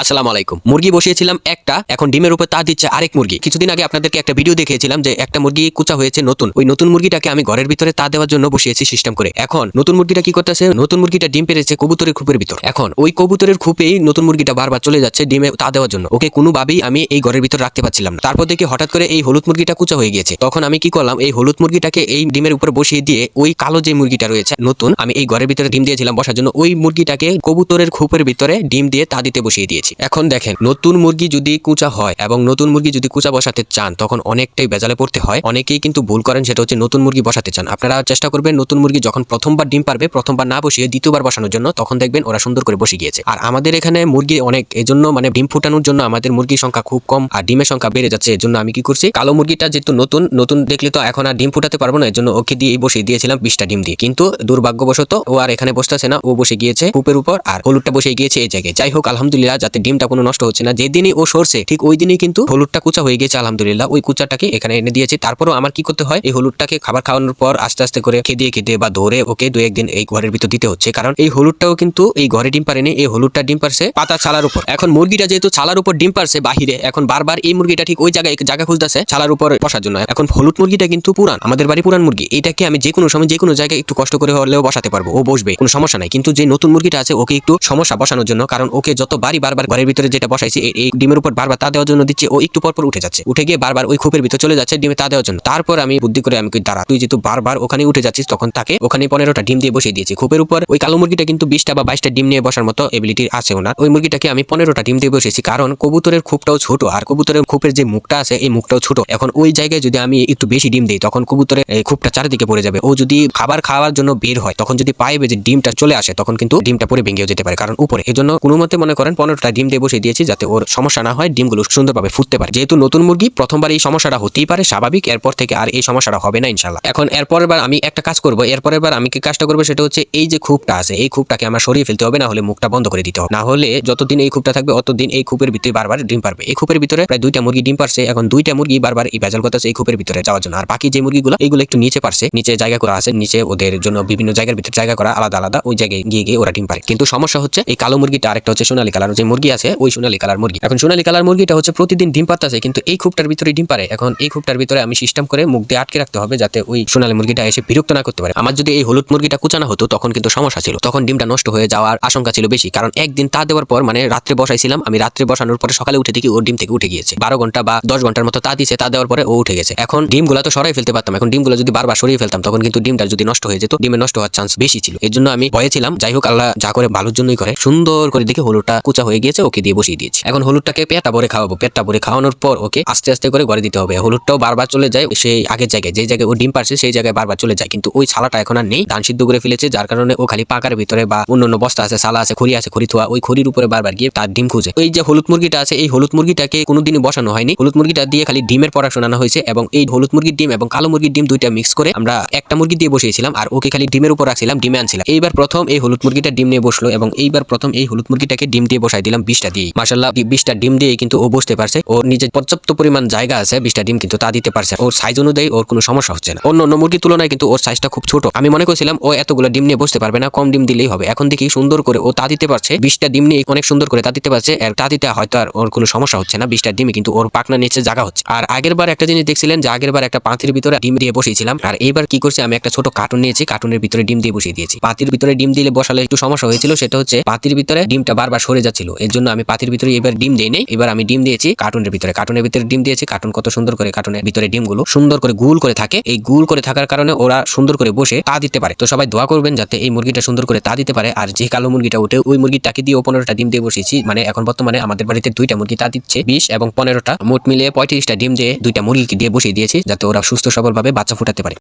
আসসালামু আলাইকুম। মুরগি বসিয়েছিলাম একটা, এখন ডিমের উপর তা দিচ্ছে আরেক মুরগি। কিছুদিন আগে আপনাদেরকে একটা ভিডিও দেখিয়েছিলাম যে একটা মুরগি কুচা হয়েছে নতুন। ওই নতুন মুরগিটাকে আমি ঘরের ভিতরে তা দেওয়ার জন্য বসিয়েছি সিস্টেম করে। এখন নতুন মুরগিটা কি করতেছে? নতুন মুরগিটা ডিম পেরেছে কবুতরের খুপের ভিতর। এখন ওই কবুতরের খুপেই নতুন মুরগিটা বারবার চলে যাচ্ছে ডিমে তা দেওয়ার জন্য। ওকে কোনোভাবেই আমি এই ঘরের ভিতর রাখতে পারছিলাম না। তারপর দেখি হঠাৎ করে এই হলুদ মুরগিটা কুচা হয়ে গিয়েছে। তখন আমি কি করলাম? এই হলুদ মুরগিটাকে এই ডিমের উপর বসিয়ে দিয়ে ওই কালো যে মুরগিটা রয়েছে, নতুন, আমি এই ঘরের ভিতরে ডিম দিয়েছিলাম বসার জন্য, ওই মুরগিটাকে কবুতরের খুপের ভিতরে ডিম দিয়ে তা দিতে বসিয়ে দিয়েছি। এখন দেখেন, নতুন মুরগি যদি কুচা হয় এবং নতুন মুরগি যদি কুচা বসাতে চান, তখন অনেকটাই বেজালে পড়তে হয়। অনেকেই কিন্তু ভুল করেন, সেটা হচ্ছে নতুন মুরগি বসাতে চান। আপনারা চেষ্টা করবেন, নতুন মুরগি যখন প্রথমবার ডিম পারবে, প্রথমবার না বসিয়ে দ্বিতীয়বার বসানোর জন্য, তখন দেখবেন ওরা সুন্দর করে বসে গিয়েছে। আর আমাদের এখানে মুরগি অনেক, এজন্য মানে ডিম ফুটানোর জন্য আমাদের মুরগির সংখ্যা খুব কম আর ডিমের সংখ্যা বেড়ে যাচ্ছে এর জন্য আমি কি করছি, কালো মুরগিটা যেহেতু নতুন নতুন দেখলে তো এখন আর ডিম ফুটাতে পারব না এর জন্য ওকে দিয়ে বসিয়ে দিয়েছিলাম বিশটা ডিম দিয়ে। কিন্তু দুর্ভাগ্যবশত ও আর এখানে বসতেছে না, ও বসে গিয়েছে কূপের উপর আর হলুদটা বসে গিয়েছে এই জায়গায়। যাই হোক, আলহামদুলিল্লাহ যাতে ডিমটা কোনো নষ্ট হচ্ছে না। যেদিনই ও সরছে, ঠিক ওই দিনই কিন্তু হলুদটা কুচা হয়ে গেছে আলহামদুলিল্লাহ। ওই কুচাটাকে এখানে এনে দিয়েছি। তারপরও আমার কি করতে হয়, এই হলুদটাকে খাবার খাওয়ানোর পর আস্তে আস্তে করে খেদিয়ে খেদিয়ে বা ধরে ওকে দু একদিন এই ঘরের ভিতর দিতে হচ্ছে। কারণ এই হলুদটাও কিন্তু এই ঘরে ডিম পারেনি এই হলুদটা ডিম পারছে পাতা ছালার উপর। এখন মুরগিটা যেহেতু ছালার উপর ডিম পারছে বাহিরে, এখন বারবার এই মুরগিটা ঠিক ওই জায়গায়, জায়গা খুলতেছে ছালার উপর বসার জন্য। এখন হলুদ মুরগিটা কিন্তু পুরান, আমাদের বাড়ি পুরান মুরগি। এটাকে আমি যে কোনো সময় যে কোনো জায়গায় একটু কষ্ট করে হলেও বসাতে পারব। ও বসবে, কোনো সমস্যা নাই। কিন্তু যে নতুন মুরগিটা আছে, ওকে একটু সমস্যা বসানোর জন্য, কারণ ওকে যত বাড়ি বারবার ঘরের ভিতরে যেটা বসাইছি এই- ডিমের উপর বারবার তা দেওয়ার জন্য দিচ্ছে, ও একটু পর পর উঠে যাচ্ছে। উঠে গিয়ে বারবার ওই খোপের ভিতর চলে যাচ্ছে ডিমে তা দেওয়ার জন্য। তারপর আমি বুদ্ধি করে আমি দাঁড়া, তুই যেহেতু বারবার ওখানে উঠে যাচ্ছিস, তখন তাকে ওখানে পনেরোটা ডিম দিয়ে বসিয়ে দিয়েছি। খোপের উপর ওই কালো মুরগিটা কিন্তু বিশটা বা বাইশটা ডিম নিয়ে বসার মতো এবিলিটি আছে ওনার ওই মুরগিটাকে আমি পনেরোটা ডিম দিয়ে বসেছি কারণ কবুতরের খুবটাও ছোট, আর কবুতরের খুপের যে মুখটা আছে, এই মুখটাও ছোট। এখন ওই জায়গায় যদি আমি একটু বেশি ডিম দিই, তখন কবুতরের খুবটা চারিদিকে পড়ে যাবে। ও যদি খাবার খাওয়ার জন্য বের হয়, তখন যদি পাইবে যে ডিমটা চলে আসে, তখন কিন্তু ডিমটা পরে ভেঙেও যেতে পারে, কারণ উপরে। এই জন্য কোনো মতে মনে করেন, পনেরোটা ডিম দিয়ে বসিয়ে দিয়েছি যাতে ওর সমস্যা না হয়, ডিমগুলো সুন্দরভাবে ফুটতে পারে। যেহেতু নতুন মুরগি, প্রথমবার এই সমস্যাটা হতেই পারে, স্বাভাবিক, এরপর থেকে আর এই সমস্যাটা হবে না ইনশাল্লাহ এখন এরপরের বার আমি একটা কাজ করব এরপরের বার আমি কি কাজটা করব সেটা হচ্ছে এই যে খুবটা আছে, এই খুবটাকে আমার সরিয়ে ফেলতে হবে না হলে মুখটা বন্ধ করে দিতে হবে। না হলে যতদিন এই খুবটা থাকবে, অতদিন এই খুপের ভিতরে বারবার ডিম পারবে। এই খুপের ভিতরে প্রায় দুইটা মুরগি ডিম পারছে, এখন দুইটা মুরগি বারবার এই ভেজাল করতেছে এই খুপের ভিতরে যাওয়ার জন্য। আর বাকি যে মুরগিগুলো, এইগুলো একটু নিচে পারছে, নিচে জায়গা করা আছে, নিচে ওদের জন্য বিভিন্ন জায়গার ভিতরে জায়গা করা আলাদা আলাদা, ওই জায়গায় গিয়ে গিয়ে ওরা ডিম পারে। কিন্তু সমস্যা হচ্ছে, এই কালো মুরগিটা আরেকটা হচ্ছে সোনালী কালার যে মুরগি আছে, ওই সোনালী কালার মুরগি। এখন সোনালী কালার মুরগিটা হচ্ছে প্রতিদিন ডিম পারতেছে কিন্তু এই খুপটার ভিতরে ডিম পারে এখন এই খুপটার ভিতরে আমি সিস্টেম করে মুখ দিয়ে আটকে রাখতে হবে যাতে ওই সোনালী মুরগিটা এসে বিরক্ত না করতে পারে। আমার যদি এই হলুদ মুরগিটা কুচানো হতো, তখন কিন্তু সমস্যা ছিল। তখন ডিমটা নষ্ট হয়ে যাওয়ার আশঙ্কা ছিল বেশি। কারণ একদিন তা দেওয়ার পর মানে রাত্রে বসাইছিলাম, আমি রাত্রে বসানোর পরে সকালে উঠে দেখি ওর ডিম থেকে উঠে গিয়েছে। বারো ঘণ্টা বা দশ ঘণ্টার মতো তা দিছে, তা দেওয়ার পরে ও উঠে গেছে। এখন ডিমগুলো তো সরাই ফেলতে পারতাম। এখন ডিমগুলো যদি বারবার সরিয়ে ফেলতাম, তখন কিন্তু ডিমটা যদি নষ্ট হয়ে যেত, ডিমে নষ্ট হওয়ার চান্স বেশি ছিল। এর জন্য আমি ভয়ে ছিলাম। যাই হোক, আল্লাহ যা করে ভালোর জন্যই করে। সুন্দর করে দেখে হলুদটা কুচা হয়ে গিয়েছে, ওকে দিয়ে বসিয়ে দিয়েছি। এখন হলুদটাকে পেটটা ভরে খাওয়াবো। পেটটা ভরে খাওয়ানোর পর ওকে আস্তে আস্তে করে ঘরে দিতে হবে। হলুদটাও বারবার চলে যায় সেই আগের জায়গায়। যে জায়গায় ও ডিম পারছে, সেই জায়গায় বারবার চলে যায়। কিন্তু ওই ছালাটা এখন আর নেই। ধান সিদ্ধ করে ফেলেছে, যার কারণে ও খালি পাকার ভিতরে বা অন্য অন্য বস্তা আছে সালা আছে, খড়ি আছে, খড়ি থোয়া, ওই খড়ির উপরে বারবার গিয়ে তার ডিম খুঁজে। এই যে হলুদ মুরগিটা আছে, এই হলুদ মুরগিটাকে কোনোদিনই বসানো হয়নি। হলুদ মুরগিটা দিয়ে খালি ডিমের পড়া শোনানো হয়েছে এবং এই হলুদ মুরগির ডিম এবং কালো মুরগির ডিম দুইটা মিক্স করে আমরা একটা মুরগি দিয়ে বসিয়েছিলাম আর ওকে খালি ডিমের উপর রাখছিলাম, ডিমে আনছিলাম। এইবার প্রথম এই হলুদ মুরগিটা ডিম নিয়ে বসল এবং এইবার প্রথম এই হলুদ মুরগিটাকে ডিম দিয়ে বসাই দিলাম। বিশটা দিয়ে মাসাল্লাহ বিশটা ডিম দিয়ে কিন্তু ও বসতে পারছে। ওর নিজের পর্যাপ্ত পরিমাণ জায়গা আছে, বিশটা ডিম কিন্তু তা দিতে পারছে। ওর সাইজ অনুযায়ী ওর কোনো সমস্যা হচ্ছে না। অন্য অন্য মুরগির তুলনায় কিন্তু ওর সাইজটা খুব ছোট। আমি মনে করছিলাম ও এতগুলো ডিম নিয়ে বসতে পারবে না, কম ডিম দিলেই হবে। এখন দেখি সুন্দর করে ও তা দিতে পারছে। বিশটা ডিম নিয়ে অনেক সুন্দর করে তা দিতে পারছে। আর তা দিতে হয়তো আর ওর কোনো সমস্যা হচ্ছে না। বিশটা ডিমে কিন্তু ওর পাকনা নিচে জায়গা হচ্ছে। আর আগের বার একটা জিনিস দেখছিলেন যে, আগের বার একটা পাঁতির ভিতরে ডিম দিয়ে বসিয়েছিলাম। আর এইবার কি করছি, আমি একটা ছোট কার্টুন নিয়েছি। কার্টুনের ভিতরে ডিম দিয়ে বসিয়ে দিয়েছি। পাতির ভিতরে ডিম দিলে বসালে একটু সমস্যা হয়েছিল। সেটা হচ্ছে পাতির ভিতরে ডিমটা বারবার সরে যাচ্ছিল। এর জন্য আমি পাতির ভিতরে এবার ডিম দিই নেই। এবার আমি ডিম দিয়েছি কার্টুনের ভিতরে। কার্টুনের ভিতরে ডিম দিয়েছি, কার্টুন কত সুন্দর করে কার্টুনের ভিতরে ডিমগুলো সুন্দর করে গুল করে থাকে। এই গুল করে থাকার কারণে ওরা সুন্দর করে বসে তা দিতে পারে। তো সবাই দোয়া করবেন যাতে এই মুরগিটা সুন্দর করে তা দিতে পারে। আর যে কালো মুরগিটা উঠে ওই মুরগিটাকে দিয়ে পনেরোটা ডিম দিয়ে বসেছি মানে এখন বর্তমানে আমাদের বাড়িতে দুইটা মুরগি তা দিচ্ছে। বিশ এবং পনেরোটা। মোট মিলিয়ে পঁয়ত্রিশটা ডিম দিয়ে দুইটা মুরগিকে দিয়ে বসিয়ে দিয়েছি যাতে ওরা সুস্থ সবলভাবে বাচ্চা ফুটাতে পারে।